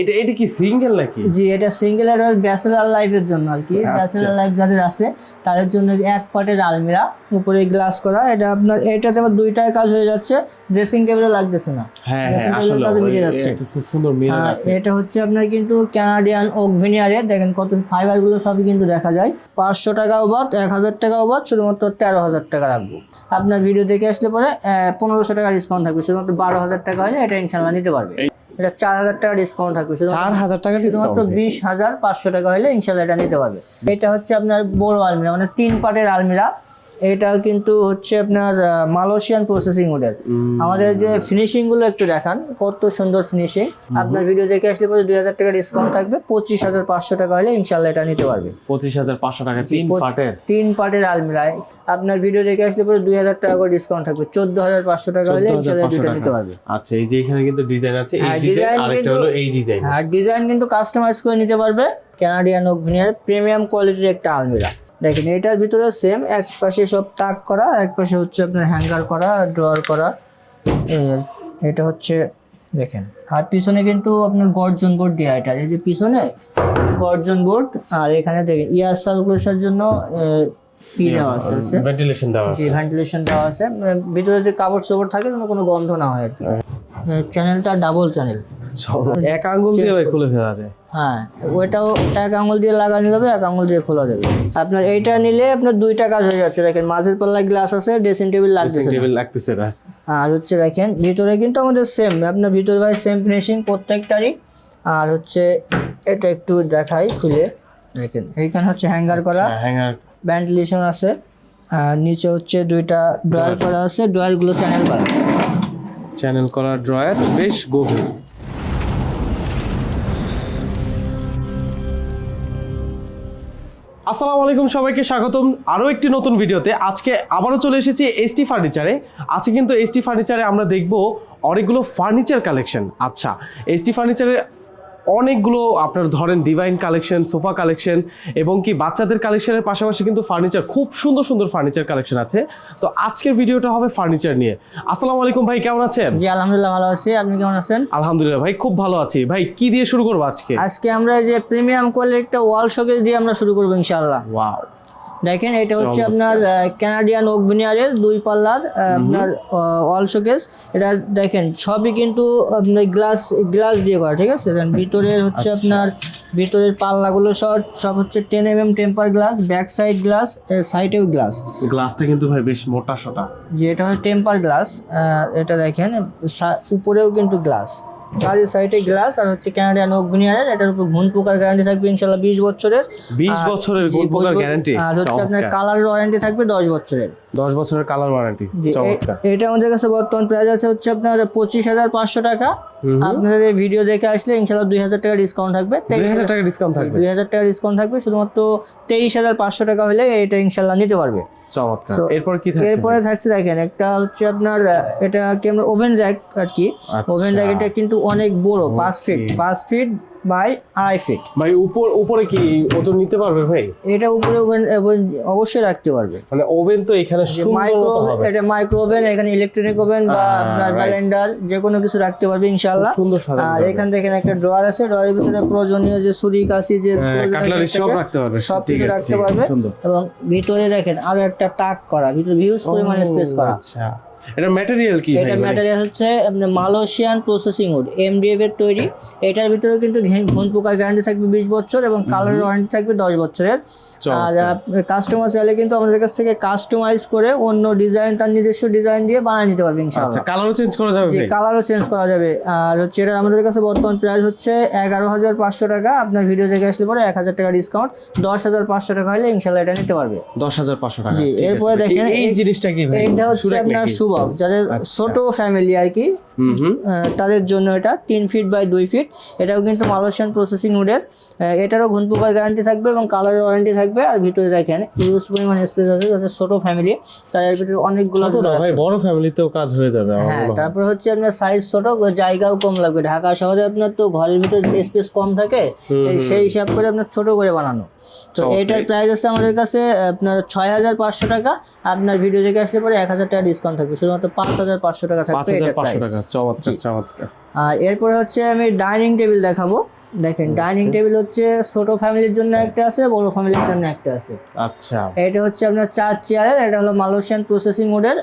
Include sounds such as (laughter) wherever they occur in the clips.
এটা এটা কি সিঙ্গেল নাকি? জি এটা সিঙ্গেল এটা ব্যাচেলার লাইফের জন্য আর কি। আচ্ছা। ব্যাচেলার লাইফ যাদের আছে তাদের জন্য এক পাটের আলমিরা উপরে গ্লাস করা। এটা আপনার এটাতে আবার দুইটায় কাজ হয়ে যাচ্ছে ড্রেসিং টেবিলও লাগতেছে না। হ্যাঁ হ্যাঁ কাজে মিলে যাচ্ছে। এটা খুব সুন্দর মিরর আছে। এটা হচ্ছে আপনার কিন্তু ক্যানাডিয়ান ওক ভিনিয়ারের দেখেন কত ফাইবারগুলো সবই কিন্তু দেখা যায়। পাঁচশো টাকা বাদ এক হাজার টাকা বাদ শুধুমাত্র তেরো হাজার টাকা রাখব। আপনার ভিডিও দেখে আসলে পরে পনেরোশো টাকা ডিসকাউন্ট থাকবে শুধুমাত্র বারো হাজার টাকা হলে এটা ইনশাল্লাহ নিতে পারবে। এটা চার হাজার টাকা ডিসকাউন্ট থাকবে। চার হাজার টাকা শুধুমাত্র বিশ হাজার পাঁচশো টাকা হলে ইনশাল্লাহ এটা নিতে পারবে। এটা হচ্ছে আপনার বড় আলমিরা মানে তিন পাটের আলমিরা। এটা কিন্তু হচ্ছে আপনার মালয়েশিয়ান প্রসেসিং মডেল আমাদের যে ফিনিশিংগুলো একটু দেখান কত সুন্দর ফিনিশিং আপনার ভিডিও দেখে আসলে পরে দুই হাজার টাকা ডিসকাউন্ট থাকবে পঁচিশ হাজার পাঁচশো টাকা হলে ইনশাল্লাহ এটা নিতে পারবে। পঁচিশ হাজার পাঁচশো টাকা তিন পার্টের তিন পাটের আলমিরায়। আপনার ভিডিও দেখে আসলে পরে দুই হাজার টাকা করে ডিসকাউন্ট থাকবে চোদ্দ হাজার পাঁচশো টাকা হলে ইনশাল্লাহ দুটো নিতে পারবে। আচ্ছা এই যে এখানে কিন্তু ডিজাইন আছে এই হ্যাঁ, ডিজাইন আরেকটা কিন্তু- হলো এই ডিজাইন আর ডিজাইন কিন্তু কাস্টমাইজ করে নিতে পারবে ক্যানাডিয়ান ওভেনিয়ার প্রিমিয়াম কোয়ালিটির একটা আলমিরা। দেখেন এটার ভিতরে সেম এক পাশে সব তাক করা এক পাশে হচ্ছে আপনার হ্যাঙ্গার করা ড্রয়ার করা। এটা হচ্ছে দেখেন আর পিছনে কিন্তু আপনার গর্জন বোর্ড দেওয়া এটা। এই যে পিছনে গর্জন বোর্ড আর এখানে দেখেন ইয়ার সার্কুলেশনের জন্য ই দেওয়া আছে ভেন্টিলেশন দেওয়া আছে। ভেন্টিলেশন দেওয়া আছে। ভিতরে যে কাপড় চোপড় থাকে যেন কোনো গন্ধ না হয় আর কি। চ্যানেলটা ডাবল চ্যানেল এক আঙ্গুল দিয়ে খুলে ফেলা যায়। হ্যাঁ ওইটাও এক আঙুল দিয়ে লাগানো যাবে এক আঙুল দিয়ে খোলা যাবে। আপনার এইটা নিলে আপনার দুইটা কাজ হয়ে যাচ্ছে দেখেন মাঝের পাল্লায় গ্লাস আছে ড্রেসিং টেবিল লাগতেছে। টেবিল লাগতেছে না। আর হচ্ছে দেখেন ভিতরে কিন্তু আমাদের সেম আপনার ভিতরে ভাই সেম ফিনিশিং প্রত্যেকটারই। আর হচ্ছে এটা একটু দেখাই খুলে দেখেন এইখানে হচ্ছে হ্যাঙ্গার করা হ্যাঙ্গার ভেন্টিলেশন আছে আর নিচে হচ্ছে দুইটা ড্রয়ার করা আছে ড্রয়ারগুলো চ্যানেল করা। চ্যানেল করা ড্রয়ার বেশ গভীর। আসসালামু আলাইকুম সবাইকে স্বাগতম আরও একটি নতুন ভিডিওতে। আজকে আবারও চলে এসেছি এসটি ফার্নিচারে আজকে কিন্তু এসটি ফার্নিচারে আমরা দেখব অনেকগুলো ফার্নিচার কালেকশন আচ্ছা এসটি ফার্নিচারে অনেকগুলো আপনার ধরেন ডিভাইন কালেকশন সোফা কালেকশন এবং কি বাচ্চাদের কালেকশনের পাশাপাশি কিন্তু ফার্নিচার খুব সুন্দর সুন্দর ফার্নিচার কালেকশন আছে। তো আজকের ভিডিওটা হবে ফার্নিচার নিয়ে। আসসালামু আলাইকুম ভাই কেমন আছেন? জি আলহামদুলিল্লাহ ভালো আছি। আপনি কেমন আছেন? আলহামদুলিল্লাহ ভাই খুব ভালো আছি। ভাই কি দিয়ে শুরু করব আজকে? আজকে আমরা এই যে প্রিমিয়াম কোয়ালিটির একটা ওয়াল শোকেস দিয়ে আমরা শুরু করব ইনশাআল্লাহ। ওয়াও দেখেন এটা হচ্ছে আপনার ক্যানাডিয়ান ওভেনিয়ারের দুই পাল্লার আপনার অল শোকেস এটা দেখেন সবই কিন্তু আপনার গ্লাস গ্লাস দিয়ে করা ঠিক আছে? দেন ভিতরের হচ্ছে আপনার ভিতরের পাল্লাগুলো সব সব হচ্ছে ten M M temper glass back side glass সাইডেও গ্লাস গ্লাসটা কিন্তু ভাই বেশ মোটা সোটা। যে এটা হচ্ছে টেম্পার গ্লাস এটা দেখেন উপরেও কিন্তু গ্লাস চারি সাইডে গ্লাস আর হচ্ছে ক্যানাডিয়ান ওভেনিয়ারের এটার উপর ঘুন পোকার গ্যারান্টি থাকবে ইনশাল্লাহ বিশ বছরের। বিশ আর- বছরের জি, গোল পোকার গ্যারান্টি আর হচ্ছে আপনার কালার ওয়ারেন্টি থাকবে দশ বছরের। দশ বছরের কালার ওয়ারেন্টি চমৎকার। এটা আমাদের কাছে বর্তমান প্রাইস আছে হচ্ছে আপনার পঁচিশ হাজার পাঁচশো টাকা। আপনাদের এই ভিডিও দেখে আসলে ইনশাল্লাহ দুই হাজার টাকা ডিসকাউন্ট থাকবে। দুই হাজার টাকা ডিসকাউন্ট থাকবে। দুই হাজার টাকা ডিসকাউন্ট থাকবে শুধুমাত্র তেইশ হাজার পাঁচশো টাকা হলে এটা ইনশাল্লাহ নিতে পারবে। চমৎকার। এরপর কি থাকছে? এরপরে থাকছে দেখেন একটা হচ্ছে আপনার এটা কি আমরা ওভেন র্যাক আর কি। আচ্ছা। ওভেন র্যাক এটা কিন্তু অনেক বড় 5 ফিট 5 ফিট বাই আড়াই ফিট ভাই উপর উপরে কি ওজন নিতে পারবে ভাই? এটা উপরে ওভেন অবশ্যই রাখতে পারবে। মানে ওভেন তো এখানে মাইক্রো এটা মাইক্রো ওভেন এখানে ইলেকট্রনিক ওভেন বা আপনার right. ব্যালেন্ডার যে কোনো কিছু রাখতে পারবে ইনশাআল্লাহ। সুন্দর সাজানো আর এখান থেকে একটা ড্রয়ার আছে ড্রয়ারের ভিতরে প্রয়োজনীয় যে ছুরি কাশি যে হ্যাঁ, কাটলারি সব রাখতে পারবে। সব কিছু রাখতে পারবে। এবং ভিতরে দেখেন আরও একটা তাক করা ভিতরে ভিউজ পরিমাণে স্পেস করা। আচ্ছা। এটা ম্যাটেরিয়াল কি এটা? ম্যাটেরিয়াল হচ্ছে মালয়েশিয়ান প্রসেসিং উড এমডিএফ এর তৈরি। এটার ভিতরে কিন্তু ঘে- ঘুন পোকার গ্যারান্টি থাকবে বিশ বছর এবং কালার ওয়ারেন্টি থাকবে দশ বছরের। কাস্টমার চাইলে কিন্তু আমাদের কাছ থেকে কাস্টমাইজ করে অন্য ডিজাইন তার নিজস্ব ডিজাইন দিয়ে বানিয়ে নিতে পারবে আচ্ছা ইনশাআল্লাহ কালারও চেঞ্জ করা যাবে ভাই কালারও চেঞ্জ করা যাবে। আর হচ্ছে এটা আমাদের কাছে বর্তমান প্রাইস হচ্ছে এগারো হাজার পাঁচশো টাকা। আপনার ভিডিও দেখে আসলে পরে এক হাজার টাকা ডিসকাউন্ট দশ হাজার পাঁচশো টাকা হলে ইনশাল্লাহ এটা নিতে পারবে। দশ হাজার পাঁচশো টাকা। জি, এরপরে দেখেন এই- জিনিসটা কি ভাই? এটা হচ্ছে আপনার সুবক যাদের ছোট ফ্যামিলি আর কি। হুম হুম। তাদের জন্য এটা তিন ফিট বাই দুই ফিট এটাও কিন্তু মালয়েশিয়ান প্রসেসিং উডের এটারও ঘুন পোকার গ্যারান্টি থাকবে এবং কালারের ওয়ারেন্টি থাকবে। আর ভিতরে দেখেন ইউজ পরিমাণ স্পেস আছে যাদের ছোট ফ্যামিলি তাদের ভিতরে অনেকগুলো ভাই বড় ফ্যামিলিতেও কাজ হয়ে যাবে হ্যাঁ তারপর হচ্ছে আপনার সাইজ ছোট জায়গাও কম লাগবে। ঢাকা শহরে আপনার তো ঘরের ভিতরে স্পেস কম থাকে সেই হিসাব করে আপনার ছোট করে বানানো। তো এটার প্রাইস আছে আমাদের কাছে আপনার ছয় হাজার পাঁচশো টাকা আপনার ভিডিও দেখে আসলে পরে এক হাজার টাকা ডিসকাউন্ট থাকবে। শুধুমাত্র পাঁচ হাজার পাঁচশো টাকা থাকবে এরপরে হচ্ছে আমি ডাইনিং টেবিল দেখাবো। দেখেন ডাইনিং টেবিল হচ্ছে ছোট ফ্যামিলির জন্য একটা আছে বড় ফ্যামিলির জন্য একটা আছে। আচ্ছা। এটা হচ্ছে আপনার চার চেয়ারের এটা হলো মালয়েশিয়ান প্রসেসিং মডেল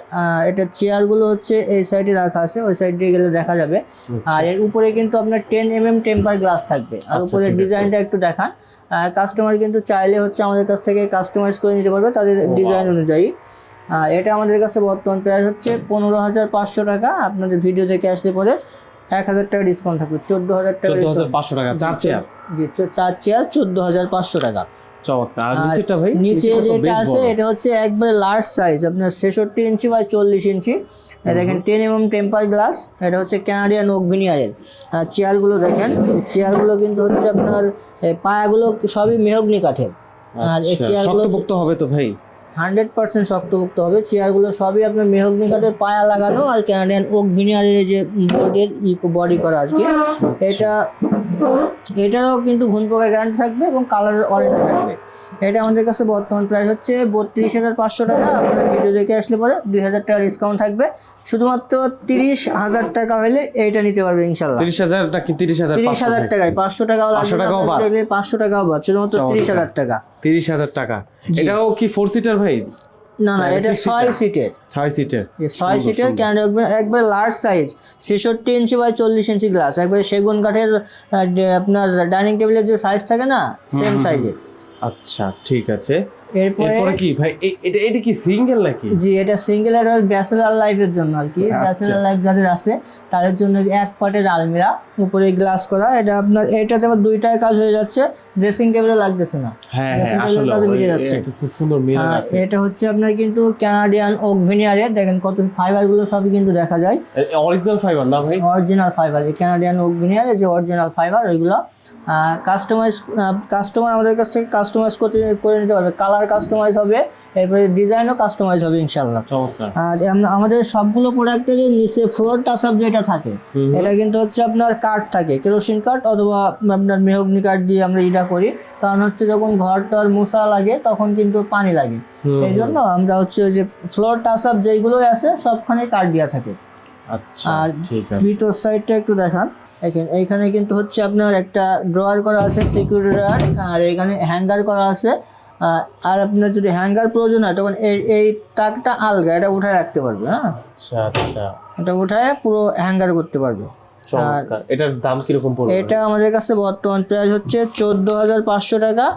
এটা চেয়ারগুলো হচ্ছে এই সাইডে রাখা আছে ওই সাইড দিয়ে গেলে দেখা যাবে। আর এর উপরে কিন্তু আপনার ten M M temper glass থাকবে। আর আচ্ছা, উপরে ডিজাইনটা একটু দেখান। কাস্টমার কিন্তু চাইলে হচ্ছে আমাদের কাছ থেকে কাস্টমাইজ করে নিতে পারবে তাদের ডিজাইন অনুযায়ী। আর এটা আমাদের কাছে বর্তমান প্রাইস হচ্ছে পনেরো হাজার পাঁচশো টাকা। আপনাদের ভিডিও দেখে আসলে পরে এক হাজার টাকা ডিসকাউন্ট থাকবে চোদ্দ হাজার টাকা চোদ্দ হাজার পাঁচশো টাকা চার চেয়ার জি চার চেয়ার চোদ্দ হাজার পাঁচশো টাকা। চমৎকার। ভাই? নিচে যেটা আছে এটা হচ্ছে একবারে লার্জ সাইজ আপনার ছেষট্টি ইঞ্চি বাই চল্লিশ ইঞ্চি। দেখেন টেন এম টেম্পার গ্লাস এটা হচ্ছে ক্যানাডিয়ান ওক ভিনিয়ারের আর চেয়ারগুলো দেখেন চেয়ারগুলো কিন্তু হচ্ছে আপনার পায়াগুলো সবই মেহগনি কাঠের। আর এই আচ্ছা, চেয়ারগুলো শক্তপোক্ত হবে তো ভাই? হান্ড্রেড পার্সেন্ট শক্তভুক্ত হবে। চেয়ারগুলো সবই আপনার মেহগনি কাঠের পায়া লাগানো আর ক্যানাডিয়ান ওক ভিনিয়ারের যে বোর্ডের ই বডি করা আজকে। এটা, এটারও কিন্তু ঘুন পোকার গ্যারান্টি থাকবে এবং কালারের ওয়ারেন্টি থাকবে। এটা আমাদের কাছে বর্তমান প্রাইস হচ্ছে বত্রিশ হাজার পাঁচশো টাকা। আপনারা ভিডিও দেখে আসলে পরে দুই হাজার টাকা ডিসকাউন্ট থাকবে। শুধুমাত্র তিরিশ হাজার টাকা হলে এইটা নিতে পারবে ইনশাল্লাহ তিরিশ হাজার নাকি তিরিশ হাজার তিরিশ হাজার টাকায় পাঁচশো টাকাও লাগবে 500 টাকাও? পাঁচশো টাকাও বাদ শুধুমাত্র তিরিশ হাজার টাকা। তিরিশ হাজার টাকা। এটাও কি ফোর সিটার ভাই? না না এটা ছয় সিটের ছয় সিটের ছয় সিটের ক্যান একবার লার্জ সাইজ ছেষট্টি ইঞ্চি বাই চল্লিশ ইঞ্চি গ্লাস একবারে সেগুন কাঠের আপনার ডাইনিং টেবিলের যে সাইজ থাকে না সেম সাইজের আচ্ছা ঠিক আছে। এরপরে কি ভাই এটা এটা কি সিঙ্গেল নাকি? জি এটা সিঙ্গেল এটা ব্যাচেলার লাইফের জন্য আর কি। আচ্ছা। ব্যাচেলার লাইফ যাদের আছে তাদের জন্য এক পাটের আলমিরা উপরে গ্লাস করা। এটা আপনার এটাতে আবার দুইটায় কাজ হয়ে যাচ্ছে ড্রেসিং টেবিলে লাগতেছে না। হ্যাঁ হ্যাঁ আসলে কাজে মিলে যাচ্ছে। খুব সুন্দর আর আছে। এটা হচ্ছে আপনার কিন্তু কানাডিয়ান ওক ভিনিয়ারের দেখেন কত ফাইবারগুলো সবই কিন্তু দেখা যায়। অরিজিনাল ফাইবার না ভাই? অরিজিনাল ফাইবার এই কানাডিয়ান ওক ভিনিয়ারের যে অরিজিনাল ফাইবার ওইগুলো কাস্টমাইজ কাস্টমার আমাদের কাছ থেকে কাস্টমাইজ করতে করে নিতে পারবে। কালার কাস্টমাইজ হবে এরপরে ডিজাইনও কাস্টমাইজ হবে ইনশাল্লাহ আর আমাদের সবগুলো প্রোডাক্টের নিচে ফ্লোর টাচআপ যেটা থাকে এটা কিন্তু হচ্ছে আপনার কাঠ থাকে কেরোসিন কাঠ অথবা আপনার মেহগনি কাঠ দিয়ে আমরা এটা করি। কারণ হচ্ছে যখন ঘর টর মশা লাগে তখন কিন্তু পানি লাগে। এই জন্য আমরা হচ্ছে ওই যে ফ্লোর টাচআপ যেইগুলো আছে সবখানে কাঠ দেওয়া থাকে। আচ্ছা আর ঠিক আছে। ভিতর সাইডটা একটু দেখেন। এইখানে কিন্তু হচ্ছে আপনার একটা ড্রয়ার করা আছে সিকিউরিটি ড্রয়ার আর এখানে হ্যাঙ্গার করা আছে। আর আপনার যদি হ্যাঙ্গার প্রয়োজন হয় তখন এই এই তাকটা আলগা এটা উঠায় রাখতে পারবে হ্যাঁ? আচ্ছা আচ্ছা। এটা উঠায় পুরো হ্যাঙ্গার করতে পারবে। এটার দাম কীরকম পড়বে? এটা আমাদের কাছে বর্তমান প্রাইস হচ্ছে চোদ্দ হাজার পাঁচশো টাকা।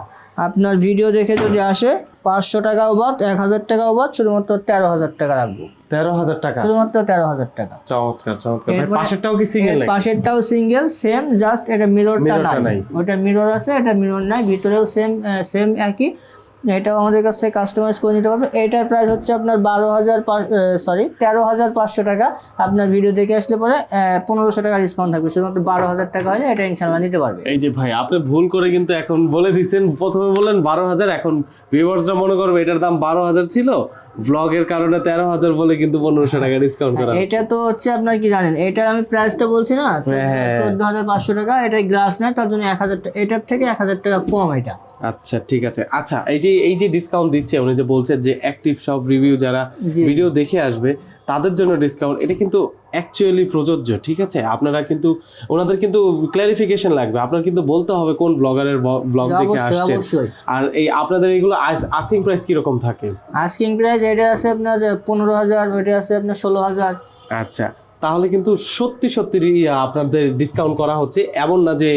আপনার ভিডিও দেখে যদি আসে পাঁচশো টাকাও বাদ এক হাজার টাকাও বাদ শুধুমাত্র তেরো হাজার টাকা রাখব। তেরো হাজার টাকা। শুধুমাত্র তেরো হাজার টাকা। চমৎকার চমৎকার। পাশেরটাও কি সিঙ্গেল পাশেরটাও সিঙ্গেল সেম জাস্ট এটা মিররটা নাই। ওটা মিরর আছে এটা মিরর নাই ভিতরেও সেম সেম একই। এটাও আমাদের কাছ থেকে কাস্টমাইজ করে নিতে পারবে। এটার প্রাইস হচ্ছে আপনার বারো হাজার সরি তেরো হাজার পাঁচশো টাকা। আপনার ভিডিও দেখে আসলে পরে পনেরোশো টাকা ডিসকাউন্ট থাকবে। শুধুমাত্র বারো হাজার টাকা হলে এটা ইনশাল্লাহ নিতে পারবে। এই যে ভাই আপনি ভুল করে কিন্তু এখন বলে দিচ্ছেন। প্রথমে বললেন বারো হাজার এখন ভিউয়ার্সরা মনে করবে এটার দাম বারো হাজার ছিল। ব্লগের কারণে তেরো হাজার বলে কিন্তু পনেরোশো টাকা ডিসকাউন্ট করা এটা তো হচ্ছে আপনার কি জানেন এটা আমি প্রাইসটা বলছি না হ্যাঁ। চোদ্দ হাজার পাঁচশো টাকা এটা গ্লাস নেয় তার জন্য এক হাজার টাকা এটার থেকে এক হাজার টাকা কম এটা। আচ্ছা ঠিক আছে। আচ্ছা এই যে এই যে ডিসকাউন্ট দিচ্ছে উনি যে বলছেন যে অ্যাক্টিভ সব রিভিউ যারা ভিডিও দেখে আসবে তাদের জন্য ডিসকাউন্ট এটা কিন্তু অ্যাকচুয়ালি প্রযোজ্য ঠিক আছে? আপনারা কিন্তু ওনাদের কিন্তু ক্লারিফিকেশন লাগবে। আপনার কিন্তু বলতে হবে কোন ব্লগারের ব্লগ দেখে অবশ্যই আসছেন। আর এই আপনাদের এইগুলো আস্কিং প্রাইস কীরকম থাকে? আস্কিং প্রাইস এটা আছে আপনার পনেরো হাজার ওইটা আছে আপনার ষোলো হাজার। আচ্ছা তাহলে কিন্তু সত্যি সত্যি আপনাদের ডিসকাউন্ট করা হচ্ছে। এমন না যে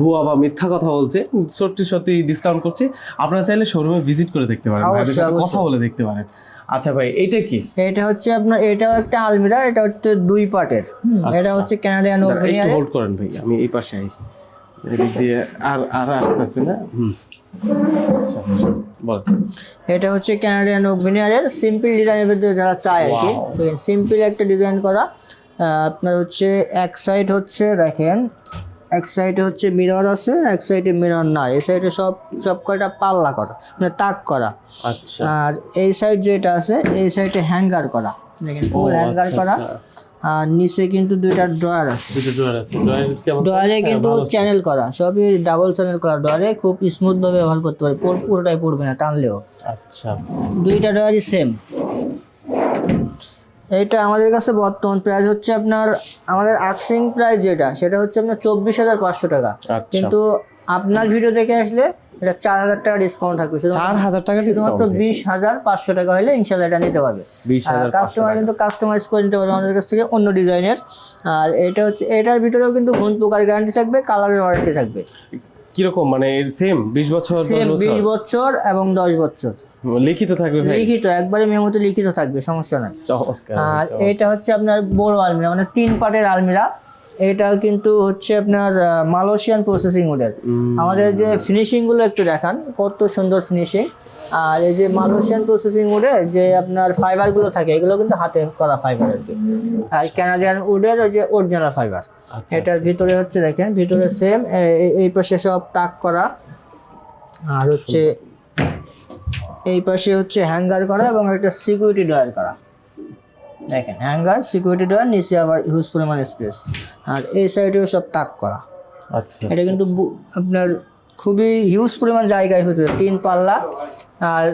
ভুয়া বা মিথ্যা কথা বলছে সত্যি সত্যি ডিসকাউন্ট করছে। আপনারা চাইলে শোরুমে ভিজিট করে দেখতে পারেন। কথা বলে দেখতে পারেন। আচ্ছা ভাই এটা কি? এটা হচ্ছে আপনার এটাও একটা আলমিরা এটা হচ্ছে দুই পার্টের এটা হচ্ছে ক্যানাডিয়ান ওভেনিয়ার হোল্ড করেন ভাই আমি এই পাশে আই। এদিক দিয়ে আর আর আসতেছে না? হুম। আচ্ছা বল। এটা হচ্ছে ক্যানাডিয়ান ওভেনিয়ারের সিম্পল ডিজাইনের ভিতরে যারা চায় আর কি। সিম্পল একটা ডিজাইন করা। আপনার হচ্ছে এক সাইড হচ্ছে দেখেন এক সাইডে হচ্ছে মিরর আছে এক সাইডে মিরর না এই সাইডে সব সব কয়টা পাল্লা করা মানে তাক করা। আচ্ছা। আর এই সাইড যেটা আছে এই সাইডে হ্যাঙ্গার করা। দেখেন ফুল ও, হ্যাঙ্গার আচ্ছা, করা। আচ্ছা। আর নিচে কিন্তু দুইটা ড্রয়ার আছে। দুটো ড্রয়ার কিন্তু চ্যানেল করা। সবই ডাবল চ্যানেল করা ড্রয়ারে খুব স্মুথ ভাবে ব্যবহার করতে পারে। পুরোটাই পড়বে না টানলেও। আচ্ছা। দুইটা ড্রয়ারই সেম এইটা আমাদের কাছে বর্তমান প্রাইস হচ্ছে আপনার আমাদের আক্সিং প্রাইস যেটা সেটা হচ্ছে আপনার চব্বিশ হাজার পাঁচশো টাকা। আচ্ছা। কিন্তু আপনার ভিডিও দেখে আসলে এটা চার হাজার টাকা ডিসকাউন্ট থাকবে। শুধু চার হাজার টাকা শুধুমাত্র বিশ হাজার পাঁচশো টাকা হলে ইনশাল্লাহ এটা নিতে পারবে। কাস্টমার কিন্তু কাস্টমাইজ করে নিতে পারবে আমাদের কাছ থেকে অন্য ডিজাইনের আর এটা হচ্ছে এটার ভিতরেও কিন্তু ঘুণ পোকার গ্যারান্টি থাকবে কালারের ওয়ারেন্টি থাকবে। কীরকম? মানে সেম বিশ বছর বিশ বছর এবং দশ বছর। লিখিত থাকবে লিখিত একবারে মেমোতে লিখিত থাকবে সমস্যা নাই। আর এটা হচ্ছে আপনার বড় আলমিরা মানে তিন পার্টের আলমিরা। এটা কিন্তু হচ্ছে আপনার মালয়েশিয়ান প্রসেসিং মডেল আমাদের যে ফিনিশিংগুলো একটু দেখান কত সুন্দর ফিনিশিং আর এই যে মালয়েশিয়ান প্রসেসিং উডে যে আপনার ফাইবারগুলো থাকে এগুলো কিন্তু হাতে করা ফাইবার আর কি। আর ক্যানাডিয়ান উডের ওই যে অরিজিনাল ফাইবার এটার ভিতরে হচ্ছে দেখেন ভিতরে সেম এই পাশে সব টাক করা। আর হচ্ছে এই পাশে হচ্ছে হ্যাঙ্গার করা এবং একটা সিকিউরিটি ডয়ার করা। দেখেন হ্যাঙ্গার সিকিউরিটি ডয়ার নিচে আবার হিউজ পরিমাণ স্পেস আর এই সাইডেও সব টাক করা। আচ্ছা এটা কিন্তু আপনার খুবই হিউজ পরিমাণ জায়গায় হচ্ছে তিন পাল্লা। আর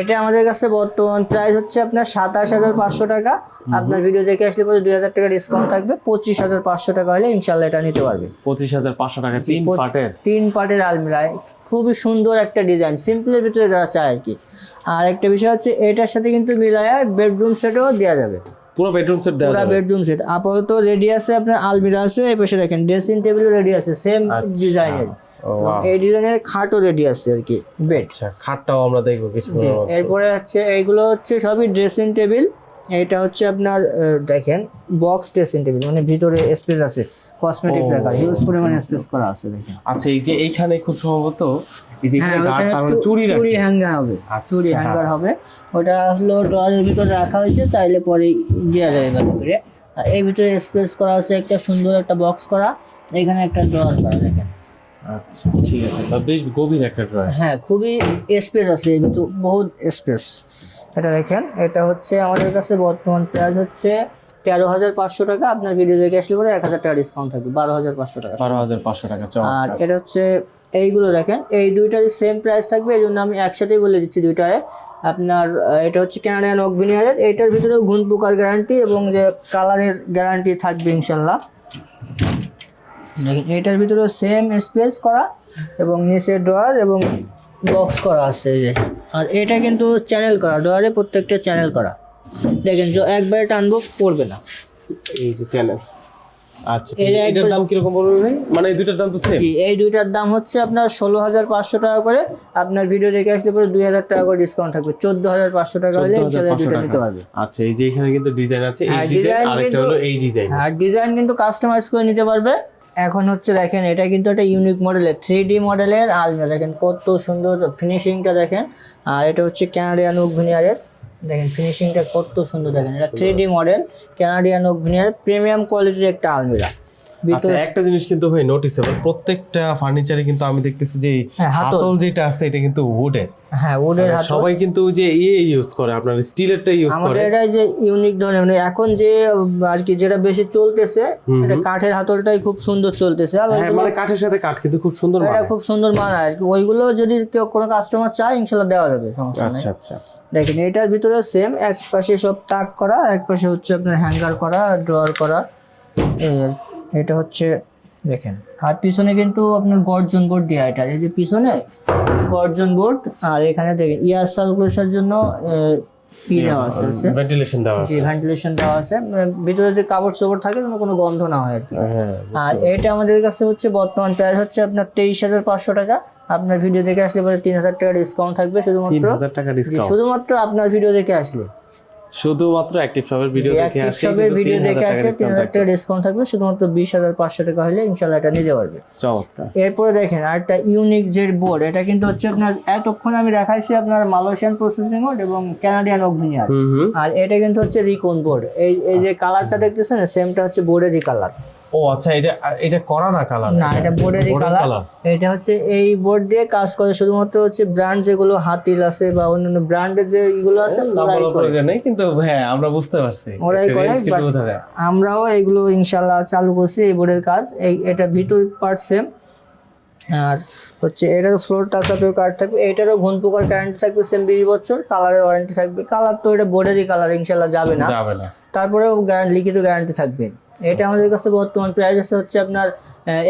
এটা আমাদের কাছে বর্তমান প্রাইস হচ্ছে আপনার সাতাশ হাজার পাঁচশো টাকা। আপনার ভিডিও দেখে আসলে পরে দুই হাজার টাকা ডিসকাউন্ট থাকবে পঁচিশ হাজার পাঁচশো টাকা হলে ইনশাল্লাহ এটা নিতে পারবে। পঁচিশ হাজার পাঁচশো টাকা তিন পার্টের তিন পার্টের আলমিরায় খুবই সুন্দর একটা ডিজাইন সিম্পলের ভিতরে যারা চায় আর কি। আর একটা বিষয় হচ্ছে এটার সাথে কিন্তু মিলায় বেডরুম সেটও দেওয়া যাবে। পুরো বেডরুম সেট দেওয়া পুরো বেডরুম সেট আপাতত রেডি আছে আপনার আলমিরা আছে এই পাশে দেখেন ড্রেসিং টেবিলও রেডি আছে সেম আচ্ছা। ডিজাইনের এই ডিজাইনের খাটও রেডি আছে আর কি বেড আচ্ছা খাটটাও আমরা দেখব কিছু এরপরে হচ্ছে এইগুলো হচ্ছে সবই ড্রেসিং টেবিল এটা হচ্ছে আপনার দেখেন বক্স ড্রেসিং টেবিল মানে ভিতরে স্পেস আছে। কসমেটিক্স রাখা হিউজ পরিমাণে স্পেস করা আছে দেখেন। আচ্ছা এই যে এইখানে খুব সম্ভবত হ্যাঁ, মানে চু- চুরি চুরি হ্যাঙ্গার হবে আচ্ছা। চুরি হ্যাঙ্গার হবে। ওটা হলো ড্রয়ারের ভিতরে রাখা হয়েছে চাইলে পরে দেওয়া যাবে করে। এই ভিতরে স্পেস করা আছে একটা সুন্দর একটা বক্স করা এখানে একটা ড্রয়ার করা দেখেন। আচ্ছা ঠিক আছে। তা বেশ গভীর একটা ড্রয়ার হ্যাঁ খুবই স্পেস আছে বহুত স্পেস এটা দেখেন এটা হচ্ছে আমাদের কাছে বর্তমান প্রাইস হচ্ছে তেরো হাজার পাঁচশো টাকা। আপনার ভিডিও দেখে আসলে পরে এক হাজার টাকা ডিসকাউন্ট থাকবে বারো হাজার পাঁচশো টাকা। বারো হাজার পাঁচশো টাকা আর এটা হচ্ছে এইগুলো দেখেন। এই দুইটারই সেম প্রাইস থাকবে, এই জন্য আমি একসাথেই বলে দিচ্ছি দুইটারে। আপনার এটা হচ্ছে ক্যানাডিয়ান অগভিনিয়ারের এইটার ভিতরেও ঘুণ পোকার গ্যারান্টি এবং যে কালারের গ্যারান্টি থাকবে ইনশাল্লাহ। দেখেন, এইটার ভিতরেও সেম স্পেস করা এবং নিচে ড্রয়ার এবং বক্স করা আছে যে। আর এটা কিন্তু চ্যানেল করা ড্রয়ারে প্রত্যেকটা চ্যানেল করা। দেখেন একবারে টানবো, পড়বে না। এই যে চ্যানেল আচ্ছা এই এটার দাম কীরকম বলবেন মানে এই দুইটার দাম তো সেম জি এই দুইটার দাম হচ্ছে আপনার ষোলো হাজার পাঁচশো টাকা করে। আপনার ভিডিও দেখে আসলে পরে দুই হাজার টাকা করে ডিসকাউন্ট থাকবে। চোদ্দ হাজার পাঁচশো টাকা হলে ইনশাল্লাহ দুইটা নিতে পারবে। আচ্ছা এই যে এখানে কিন্তু ডিজাইন আছে এই হ্যাঁ, ডিজাইন আরেকটা কিন্তু- হলো এই ডিজাইন আর ডিজাইন কিন্তু কাস্টমাইজ করে নিতে পারবে। এখন হচ্ছে দেখেন এটা কিন্তু একটা ইউনিক মডেলের থ্রি ডি মডেলের আলমিরা দেখেন কত সুন্দর ফিনিশিংটা দেখেন। আর এটা হচ্ছে ক্যানাডিয়ান দেখেন ফিনিশিংটা কত সুন্দর দেখেন। এটা থ্রি ডি মডেল ক্যানাডিয়ান ওভিনিয়ার প্রিমিয়াম কোয়ালিটির একটা আলমিরা। আচ্ছা একটা জিনিস কিন্তু ভাই নোটিসেবল প্রত্যেকটা ফার্নিচারে কিন্তু আমি দেখতেছি যে হ্যাঁ, হাতল। যেটা আছে এটা কিন্তু উডের হ্যাঁ উডের সবাই কিন্তু যে ইয়ে ইউজ করে আপনার স্টিলেরটা ইউজ করে। আমাদের এটা যে ইউনিক ধরনের মানে এখন যে আর কি যেটা বেশি চলতেছে এটা কাঠের হাতলটাই খুব সুন্দর চলতেছে। হ্যাঁ মানে কাঠের সাথে কাঠ কিন্তু খুব সুন্দর এটা খুব সুন্দর মানায় আর কি ওইগুলো যদি কেউ কোনো কাস্টমার চায় ইনশাল্লাহ দেওয়া যাবে সমস্যা নেই। আচ্ছা আচ্ছা। দেখেন এটার ভিতরে সেম এক পাশে সব তাক করা এক পাশে হচ্ছে আপনার হ্যাঙ্গার করা ড্রয়ার করা এই আর- এটা হচ্ছে দেখেন। আর পিছনে কিন্তু আপনার গর্জন বোর্ড দেওয়া এটা। এই যে পিছনে গর্জন বোর্ড আর এখানে দেখেন ইয়ার সার্কুলেশনের জন্য আহ, দেওয়া আছে ভেন্টিলেশন দেওয়া আছে। ভেন্টিলেশন দেওয়া আছে। মানে ভিতরে যে কাপড় চোপড় থাকে যেন কোনো গন্ধ না হয় আর কি। হ্যাঁ আর এটা আমাদের কাছে হচ্ছে বর্তমান প্রাইস হচ্ছে আপনার তেইশ হাজার পাঁচশো টাকা। আপনার ভিডিও দেখে আসলে পরে তিন হাজার টাকা ডিসকাউন্ট থাকবে শুধুমাত্র। শুধুমাত্র আপনার ভিডিও দেখে আসলে। শুধুমাত্র অ্যাক্টিভ শপের ভিডিও দেখে আসে শপের ভিডিও দেখে আসে তিন হাজার টাকা ডিসকাউন্ট থাকবে শুধুমাত্র বিশ হাজার পাঁচশো টাকা হলে ইনশাআল্লাহ এটা নিতে পারবে। চমৎকার। এরপরে দেখেন আরেকটা ইউনিক জেড বোর্ড এটা কিন্তু হচ্ছে আপনার এতক্ষণ আমি দেখাইছি আপনার মালয়েশিয়ান প্রসেসিং বোর্ড এবং কানাডিয়ান অগ্নিয়ার আর এটা কিন্তু হচ্ছে রিকন বোর্ড এই এই যে কালারটা দেখতেছেন সেমটা হচ্ছে বোর্ডেরই কালার ও আচ্ছা এটা এটা করা না কালার না এটা বোর্ডেরই কালার এটা হচ্ছে এই বোর্ড দিয়ে কাজ করে শুধুমাত্র হচ্ছে ব্র্যান্ড যেগুলো হাতিল আছে বা অন্যান্য ব্র্যান্ডের যে এগুলো আছে। নেই কিন্তু হ্যাঁ আমরা বুঝতে পারছি। ওরাই করে। আমরাও এগুলো ইনশাল্লাহ চালু করছি এই বোর্ডের কাজ। এই এটা ভিতর পার্ট সেম আর হচ্ছে এটারও ফ্লোর টাচ আপের কার্ড থাকবে এটারও ঘুন পোকার গ্যারান্টি থাকবে সেম বিশ বছর কালারের ওয়ারেন্টি থাকবে। কালার তো এটা বোর্ডেরই কালার ইনশাল্লাহ যাবে না। যাবে না। তারপরেও লিখিত গ্যারান্টি থাকবে। এটা আমাদের কাছে বর্তমান প্রাইস আছে হচ্ছে আপনার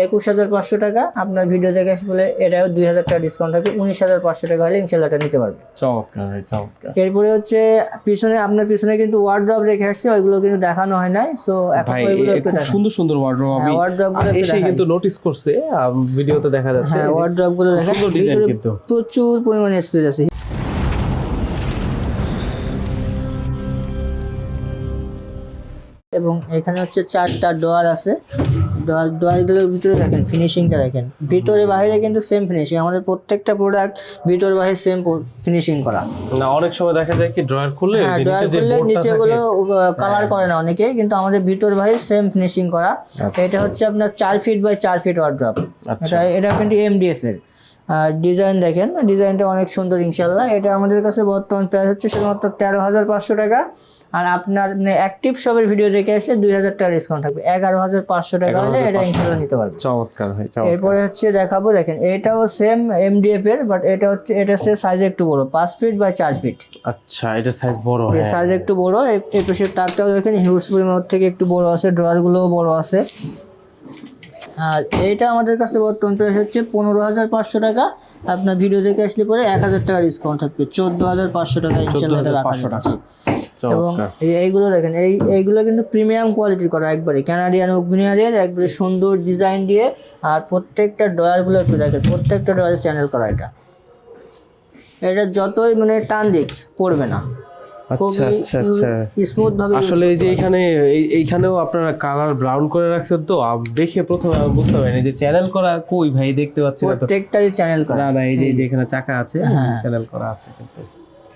একুশ হাজার পাঁচশো টাকা। আপনার ভিডিও দেখে বলে এটাও দুই হাজার টাকা ডিসকাউন্ট থাকবে উনিশ হাজার পাঁচশো টাকা হলে ইনশাল্লাহ নিতে পারবে। এরপরে হচ্ছে পিছনে আপনার পিছনে কিন্তু ওয়ার্ড্রপ রেখে আসছে ওইগুলো কিন্তু দেখানো হয় নাই। সো এখন ওইগুলো সুন্দর সুন্দর ওয়ার্ড্রোব আমি হ্যাঁ, গুলো একটু এসে কিন্তু নোটিস করছে আম, ভিডিওতে দেখা যাচ্ছে। হ্যাঁ ওয়ার্ড্রপগুলো সুন্দর ডিজাইন কিন্তু। প্রচুর পরিমাণে স্পেস আছে। এবং এখানে হচ্ছে চারটা ডোয়ার আছে। ডোয়ার ডোয়ারগুলোর ভিতরে দেখেন ফিনিশিংটা দেখেন। ভিতরে বাইরে কিন্তু সেম ফিনিশিং আমাদের প্রত্যেকটা প্রোডাক্ট ভিতর বাইরে সেম ফিনিশিং করা। না অনেক সময় দেখা যায় কি ড্রয়ার খুললে হ্যাঁ ড্রয়ার নিচে যে করলে বোর্ডটা নিচে থাকে গুলো কালার করে না অনেকে কিন্তু আমাদের ভিতর বাইরে সেম ফিনিশিং করা। এটা হচ্ছে আপনার চার ফিট বাই চার ফিট ওয়ার্ড্রপ আচ্ছা। এটা এটা কিন্তু এমডিএফ এর। আর ডিজাইন দেখেন ডিজাইনটা অনেক সুন্দর ইনশাল্লাহ এটা আমাদের কাছে বর্তমান প্রাইস হচ্ছে শুধুমাত্র তেরো হাজার পাঁচশো টাকা। আর আপনার মানে অ্যাক্টিভ শপের ভিডিও দেখে আসলে দুই হাজার টাকা ডিসকাউন্ট থাকবে। এগারো হাজার পাঁচশো টাকা হলে এটা ইনশাল্লাহ নিতে পারবে চমৎকার ভাই এরপরে হচ্ছে দেখাবো দেখেন এটাও সেম এমডিএফ এর বাট এটা হচ্ছে এটা সে সাইজ একটু বড় পাঁচ ফিট বাই চার ফিট আচ্ছা এটা সাইজ বড় হ্যাঁ। সাইজ একটু বড় এই পাশের তাকটাও দেখেন হিউজ পরিমাণ থেকে একটু বড় আছে ড্রয়ার গুলোও বড় আছে। আর এইটা আমাদের কাছে বর্তমান প্রাইস হচ্ছে পনেরো হাজার পাঁচশো টাকা। আপনার ভিডিও দেখে আসলে পরে এক হাজার টাকা ডিসকাউন্ট থাকবে। চোদ্দ হাজার পাঁচশো টাকা ইনশাল্লাহ এটা রাখা 14,500 যাচ্ছে। এবং এইগুলো দেখেন এই এইগুলো কিন্তু প্রিমিয়াম কোয়ালিটির করা একবারে। ক্যানাডিয়ান ওভেনিয়ারের একবারে সুন্দর ডিজাইন দিয়ে আর প্রত্যেকটা ডয়ারগুলো একটু দেখেন প্রত্যেকটা ডয়ার চ্যানেল করা এটা। এটা যতই মানে টান দিক পড়বে না। আচ্ছা আচ্ছা আচ্ছা। স্মুথ ভাবে আসলে এই যে এখানে এইখানেও আপনারা কালার ব্রাউন করে রাখছেন তো দেখে প্রথমে বুঝতে পারিনি যে চ্যানেল করা কই ভাই দেখতে পাচ্ছি না তো প্রত্যেকটাই চ্যানেল করা। না না এই যে এখানে চাকা আছে হ্যাঁ। চ্যানেল করা আছে কিন্তু।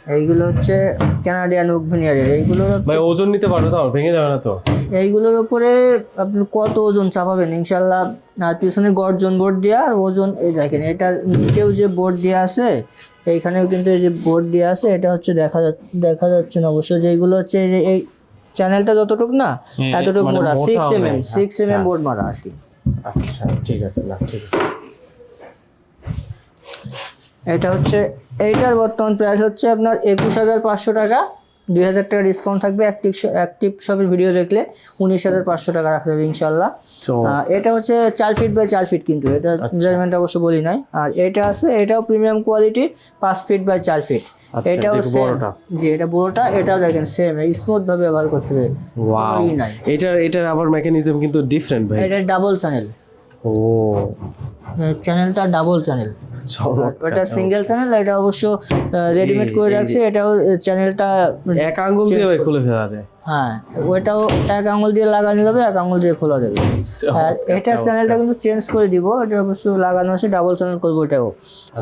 এইগুলো হচ্ছে কানাডিয়ান ওভেনিয়ারের এইগুলো ভাই ওজন নিতে পারবে তো ভেঙে যাবে না তো? এইগুলোর উপরে আপনি কত ওজন চাপাবেন? ইনশাল্লাহ আর পিছনে গর্জন বোর্ড দেওয়া আর ওজন এই দেখেন এটা নিচেও যে বোর্ড দেওয়া আছে এইখানেও কিন্তু এই যে বোর্ড দেওয়া আছে এটা হচ্ছে দেখা যাচ্ছে দেখা যাচ্ছে না অবশ্য যেগুলো হচ্ছে এই যে এই চ্যানেলটা যতটুক না এতটুকু মোটা six M M six M M. Board মারা আর কি। আচ্ছা ঠিক আছে না ঠিক আছে। এটা হচ্ছে এইটার বর্তমান প্রাইস হচ্ছে আপনার একুশ হাজার পাঁচশো টাকা। দুই হাজার টাকা ডিসকাউন্ট থাকবে অ্যাক্টিভ অ্যাক্টিভ শপের ভিডিও দেখলে উনিশ হাজার পাঁচশো টাকা রাখা যাবে ইনশাল্লাহ এটা হচ্ছে চার ফিট বাই চার ফিট কিন্তু এটা মেজারমেন্ট অবশ্য বলি নাই। আর এটা আছে এটাও প্রিমিয়াম কোয়ালিটি পাঁচ ফিট বাই চার ফিট আচ্ছা, এটাও সেম। জি এটা বড়টা এটাও দেখেন সেম স্মুথ ভাবে ব্যবহার করতে হবে। নাই। এটার এটার আবার মেকানিজম কিন্তু ডিফারেন্ট ভাই। এটা ডাবল চ্যানেল ও। চ্যানেলটা ডাবল চ্যানেল চমৎকার, সিঙ্গেল চ্যানেল এটা অবশ্য রেডিমেড করে রাখছে? এটাও চ্যানেলটা এক আঙ্গুল দিয়ে খুলে ফেলা যায়। হ্যাঁ ওইটাও এক আঙুল দিয়ে লাগানো যাবে এক আঙুল দিয়ে খোলা যাবে। এটার চ্যানেলটা কিন্তু চেঞ্জ করে দিব এটা অবশ্য লাগানো আছে ডাবল চ্যানেল করব এটাও।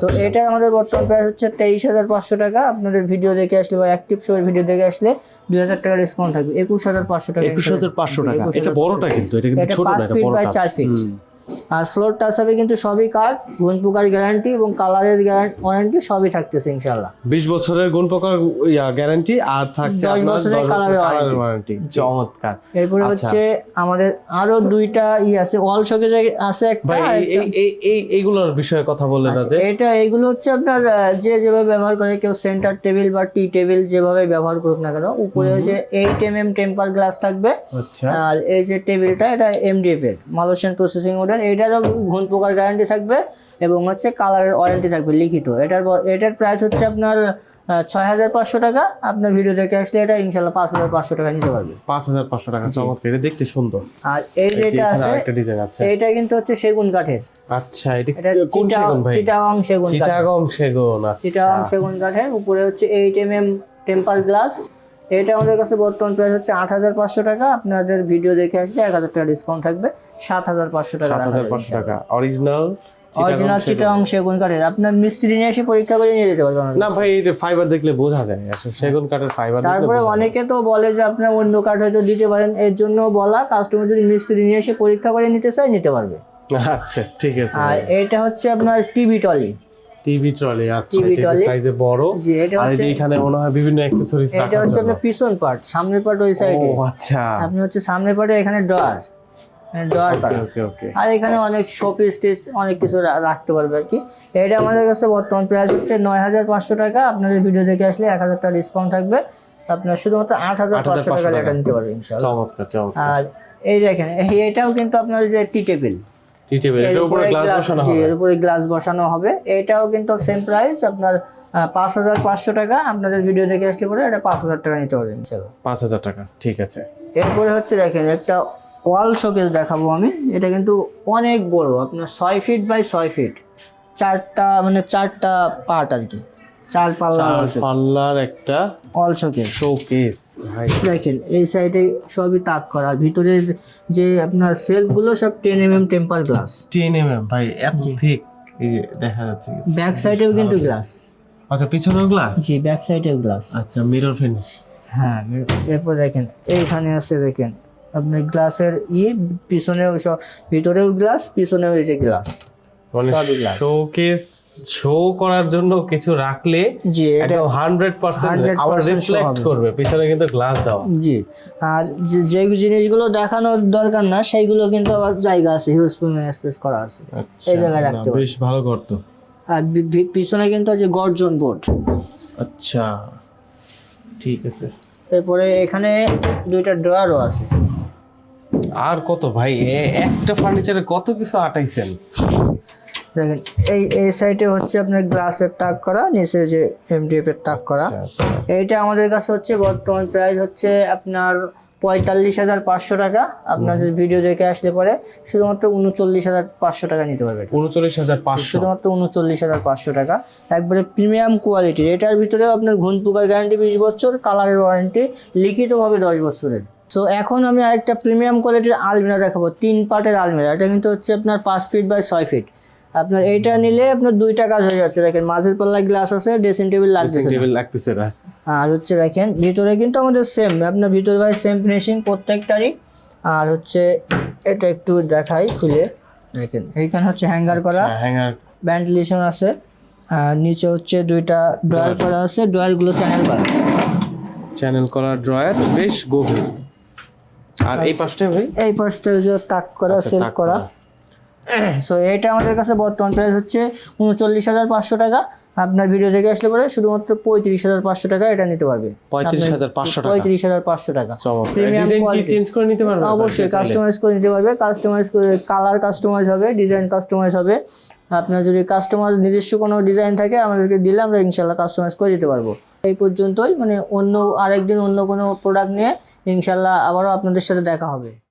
সো এটা আমাদের বর্তমান প্রাইস হচ্ছে তেইশ হাজার পাঁচশো টাকা। আপনাদের ভিডিও দেখে আসলে বা অ্যাক্টিভ শোয়ের ভিডিও দেখে আসলে দুই হাজার টাকা ডিসকাউন্ট থাকবে একুশ হাজার পাঁচশো টাকা। একুশ হাজার পাঁচশো টাকা। এটা বড়টা কিন্তু এটা কিন্তু ছোট না এটা ফিট বাই চার ফিট আর ফ্লোর টাচ হবে কিন্তু সবই কাঠ গুণ পোকার গ্যারান্টি এবং কালারের ওয়ারেন্টি সবই থাকতেছে ইনশাল্লাহ বিশ বছরের গুণ প্রকার ইয়া গ্যারান্টি আর থাকছে দশ বছরের দশ colour বছরের warranty। কালার ওয়ারেন্টি চমৎকার। এরপরে আচ্ছা। হচ্ছে আমাদের আরও দুইটা ই আছে ওয়াল শোকেজ আছে একটা এই- এই এই এই এইগুলোর বিষয়ে কথা বলে না যে। এটা এইগুলো হচ্ছে আপনার যে যেভাবে ব্যবহার করে কেউ সেন্টার টেবিল বা টি টেবিল যেভাবে ব্যবহার করুক না কেন উপরে যে eight M M temper glass থাকবে আচ্ছা। আর এই যে টেবিলটা এটা এমডিএফ এর। মালয়েশিয়ান প্রসেসিং মডেল এটারও ঘুণ পোকার গ্যারান্টি থাকবে এবং হচ্ছে কালারের ওয়ারেন্টি থাকবে লিখিত। এটার এটার প্রাইস হচ্ছে আপনার ছয় হাজার পাঁচশো টাকা। আপনার ভিডিও দেখে আসলে এটা ইনশাল্লাহ পাঁচ হাজার পাঁচশো টাকা নিতে পারবে। পাঁচ হাজার পাঁচশো টাকা চমৎকার। এটা দেখতে সুন্দর। আর এই যেটা আছে এইটা কিন্তু হচ্ছে সেগুন কাঠের। আচ্ছা এটা এটা কোন সেগুন ভাই? চিটাগাং সেগুন চিটাগং সেগুন আচ্ছা। চিটাগাং সেগুন কাঠের উপরে হচ্ছে eight M M temper glass এটা আমাদের কাছে বর্তমান প্রাইস হচ্ছে আট হাজার পাঁচশো টাকা। আপনাদের ভিডিও দেখে আসলে এক হাজার টাকা ডিসকাউন্ট থাকবে। সাত হাজার পাঁচশো টাকা সাত হাজার পাঁচশো টাকা। অরিজিনাল অরিজিনাল চিটাগাং সেগুন। কাঠের। আপনার মিস্ত্রি নিয়ে এসে পরীক্ষা করে নিয়ে যেতে পারবেন না ভাই এটা ফাইবার দেখলে বোঝা যায়। আসলে সেগুন কাঠের ফাইবার তারপরে অনেকে তো বলে যে আপনার অন্য কাঠ হয়তো দিতে পারেন। এর জন্য বলা কাস্টমার যদি মিস্ত্রি নিয়ে এসে পরীক্ষা করে নিতে চায় নিতে পারবে। আচ্ছা ঠিক আছে আর এটা হচ্ছে আপনার টিভি টলি। টিভি ট্রলি আচ্ছা সাইজে বড়। জি এটা আর এই হচ্ছে এখানে মনে হয় বিভিন্ন অ্যাকসেসরিজ এটা হচ্ছে আপনার পিছন পার্ট সামনের পার্ট ওই সাইডে ও আচ্ছা। আপনি হচ্ছে সামনের পার্টে এখানে করা। ওকে ওকে আর এখানে অনেক শোপিস অনেক কিছু রাখতে পারবে আর কি। এটা আমাদের কাছে বর্তমান প্রাইস হচ্ছে নয় হাজার পাঁচশো টাকা। আপনাদের ভিডিও দেখে আসলে এক হাজার টাকা ডিসকাউন্ট থাকবে। আপনার শুধুমাত্র আট হাজার পাঁচশো 8,500 টাকা। এটা নিতে পারবে ইনশাল্লাহ চমৎকার চমৎকার। আর এই দেখেন এটাও কিন্তু আপনার যে টি টেবিল টি টেবিলের উপরে গ্লাস বসানো হবে। এর উপরে গ্লাস বসানো হবে। এটাও কিন্তু সেম প্রাইস আপনার পাঁচ হাজার পাঁচশো টাকা। আপনাদের ভিডিও দেখে আসলে পরে এটা পাঁচ হাজার টাকা নিতে হবে ইনশাল্লাহ পাঁচ হাজার টাকা ঠিক আছে। এরপরে হচ্ছে দেখেন একটা ওয়াল শোকেস দেখাবো আমি। এটা কিন্তু অনেক বড় আপনার ছয় ফিট বাই ছয় ফিট চারটা মানে চারটা পার্ট আর কি। চার পাল্লা পাল্লার একটা ওয়াল শোকেস শোকেস ভাই। দেখেন এই সাইডে সবই তাক করা। ভিতরের যে আপনার সেলফগুলো সব ten M M temper glass ten M M ভাই এত ঠিক এই যে দেখা যাচ্ছে ব্যাক সাইডেও কিন্তু গ্লাস আচ্ছা পিছনেও গ্লাস জি ব্যাক সাইডেও গ্লাস আচ্ছা মিরর ফিনিশ হ্যাঁ এরপর দেখেন এইখানে আছে দেখেন আপনার গ্লাসের ই পিছনেও ভিতরেও গ্লাস পিছনেও এই যে গ্লাস মানে শোকেস শো করার জন্য কিছু রাখলে জি এটা একদম হান্ড্রেড পার্সেন্ট 100% আবার রিফ্লেক্ট করবে। পিছনে কিন্তু গ্লাস দেওয়া। জি আর যে- যে জিনিসগুলো দেখানোর দরকার না সেইগুলো কিন্তু আবার জায়গা আছে হিউজ পরিমাণে স্পেস করা আছে। আচ্ছা এই জায়গায় রাখতে বেশ ভালো করতো। আর পিছনে কিন্তু আছে গর্জন বোর্ড আচ্ছা ঠিক আছে। এরপরে এখানে দুইটা ড্রয়ারও আছে। আর কত ভাই? একটা ফার্নিচারে কত কিছু আটাইছেন? দেখেন এই এই সাইডে হচ্ছে আপনার গ্লাসের টাক করা নিচে যে এমডিএফ এর টাক করা। আচ্ছা, এইটা আমাদের কাছে হচ্ছে বর্তমান প্রাইস হচ্ছে আপনার পঁয়তাল্লিশ হাজার পাঁচশো টাকা। আপনাদের ভিডিও দেখে আসলে পরে শুধুমাত্র উনচল্লিশ হাজার পাঁচশো টাকা নিতে পারবেন উনচল্লিশ হাজার পাঁচশো। শুধুমাত্র উনচল্লিশ হাজার পাঁচশো টাকা। একবারে প্রিমিয়াম কোয়ালিটির এটার ভিতরেও আপনার ঘুণ পোকার গ্যারান্টি বিশ বছর কালারের ওয়ারেন্টি লিখিতভাবে দশ বছরের। সো এখন আমি আরেকটা প্রিমিয়াম কোয়ালিটির আলমিরা দেখাবো। তিন পার্টের আলমিরা এটা কিন্তু হচ্ছে আপনার পাঁচ ফিট বাই ছয় ফিট আপনার এইটা নিলে আপনার দুইটা কাজ হয়ে যাচ্ছে। দেখেন মাঝের পাল্লা গ্লাস আছে ড্রেসিং টেবিল লাগতেছে না। টেবিল লাগতেছে না। আর হচ্ছে দেখেন ভিতরে কিন্তু আমাদের সেম আপনার ভিতরে ভাই সেম ফিনিশিং প্রত্যেকটারই। আর হচ্ছে এটা একটু দেখাই খুলে। দেখেন এইখানে হচ্ছে হ্যাঙ্গার করা। হ্যাঙ্গার ভেন্টিলেশন আছে। আর নিচে হচ্ছে দুইটা ড্রয়ার করা আছে। ড্রয়ারগুলো চ্যানেল করা। চ্যানেল করা ড্রয়ার বেশ গভীর। আর এই পাশটা ভাই? এই পাশটা হচ্ছে তাক করা সেল করা। সো (clears throat) এটা আমাদের কাছে বর্তমান প্রাইস হচ্ছে উনচল্লিশ হাজার পাঁচশো টাকা। আপনার ভিডিও থেকে আসলে পরে শুধুমাত্র পঁয়ত্রিশ হাজার পাঁচশো টাকা এটা নিতে পারবে। পঁয়ত্রিশ হাজার পাঁচশো টাকা। পঁয়ত্রিশ হাজার পাঁচশো টাকা। চেঞ্জ করে নিতে পারবে? অবশ্যই কাস্টমাইজ করে নিতে পারবে। কাস্টমাইজ করে কালার কাস্টমাইজ হবে ডিজাইন কাস্টমাইজ হবে। আপনার যদি কাস্টমার নিজস্ব কোনো ডিজাইন থাকে আমাদেরকে দিলে আমরা ইনশাল্লাহ কাস্টমাইজ করে দিতে পারব। এই পর্যন্তই। মানে অন্য আরেকদিন অন্য কোনো প্রোডাক্ট নিয়ে ইনশাল্লাহ আবারও আপনাদের সাথে দেখা হবে।